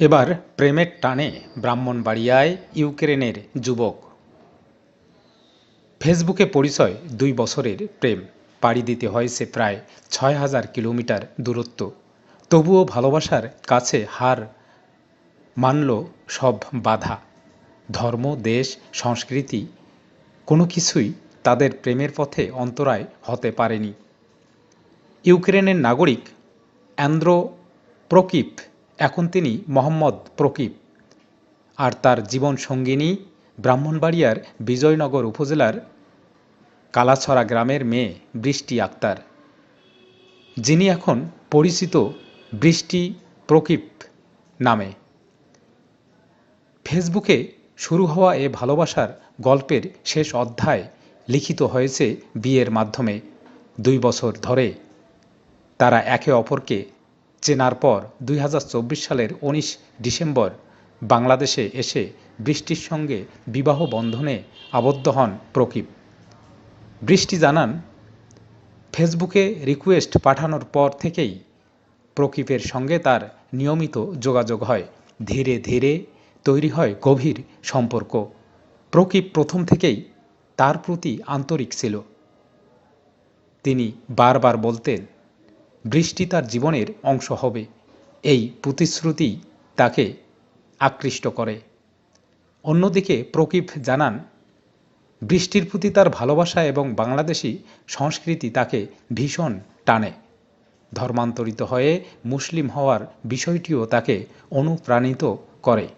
এবার প্রেমের টানে ব্রাহ্মণবাড়িয়ায় ইউক্রেনের যুবক। ফেসবুকে পরিচয় দুই বছরের প্রেম। পাড়ি দিতে হয়েছে প্রায় ছয় হাজার কিলোমিটার দূরত্ব। তবুও ভালোবাসার কাছে হার মানল সব বাধা। ধর্ম, দেশ, সংস্কৃতি কোনো কিছুই তাদের প্রেমের পথে অন্তরায় হতে পারেনি। ইউক্রেনের নাগরিক অ্যান্দ্রো প্রকিপ এখন তিনি মোহাম্মদ প্রকিপ আর তার জীবন সঙ্গিনী ব্রাহ্মণবাড়িয়ার বিজয়নগর উপজেলার কালাছড়া গ্রামের মেয়ে বৃষ্টি আক্তার। যিনি এখন পরিচিত বৃষ্টি প্রকিপ নামে। ফেসবুকে শুরু হওয়া এ ভালোবাসার গল্পের শেষ অধ্যায় লিখিত হয়েছে বিয়ের মাধ্যমে। দুই বছর ধরে তারা একে অপরকে চেনার পর দুই হাজার চব্বিশ সালের ১৯ ডিসেম্বর বাংলাদেশে এসে বৃষ্টির সঙ্গে বিবাহ বন্ধনে আবদ্ধ হন প্রকীপ। বৃষ্টি জানান, ফেসবুকে রিকোয়েস্ট পাঠানোর পর থেকেই প্রকীপের সঙ্গে তার নিয়মিত যোগাযোগ হয়। ধীরে ধীরে তৈরি হয় গভীর সম্পর্ক। প্রকীপ প্রথম থেকেই তার প্রতি আন্তরিক ছিল। তিনি বারবার বলতেন বৃষ্টি তার জীবনের অংশ হবে। এই প্রতিশ্রুতি তাকে আকৃষ্ট করে। অন্যদিকে প্রকিপ জানান, বৃষ্টির প্রতি তার ভালোবাসা এবং বাংলাদেশি সংস্কৃতি তাকে ভীষণ টানে। ধর্মান্তরিত হয়ে মুসলিম হওয়ার বিষয়টিও তাকে অনুপ্রাণিত করে।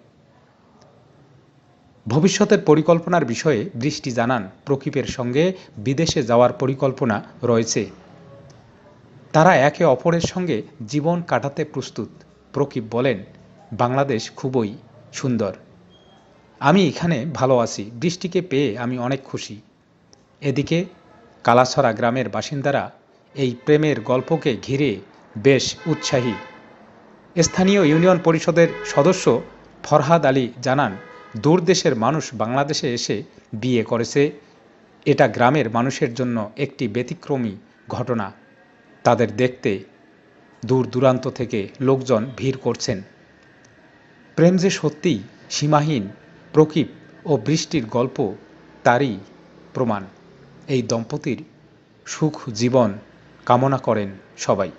ভবিষ্যতের পরিকল্পনার বিষয়ে বৃষ্টি জানান প্রকীপের সঙ্গে বিদেশে যাওয়ার পরিকল্পনা রয়েছে। তারা একে অপরের সঙ্গে জীবন কাটাতে প্রস্তুত। প্রকিপ বলেন, বাংলাদেশ খুবই সুন্দর। আমি এখানে ভালো আছি, বৃষ্টিকে পেয়ে আমি অনেক খুশি। এদিকে কালাছড়া গ্রামের বাসিন্দারা এই প্রেমের গল্পকে ঘিরে বেশ উৎসাহী। স্থানীয় ইউনিয়ন পরিষদের সদস্য ফরহাদ আলী জানান, দূর দেশের মানুষ বাংলাদেশে এসে বিয়ে করেছে। এটা গ্রামের মানুষের জন্য একটি ব্যতিক্রমী ঘটনা। তাদের দেখতে দূর দূরান্ত থেকে লোকজন ভিড় করছেন। প্রেম যে সত্যিই সীমাহীন, প্রকৃপ ও বৃষ্টির গল্প, তারই প্রমাণ। এই দম্পতির সুখ জীবন কামনা করেন সবাই।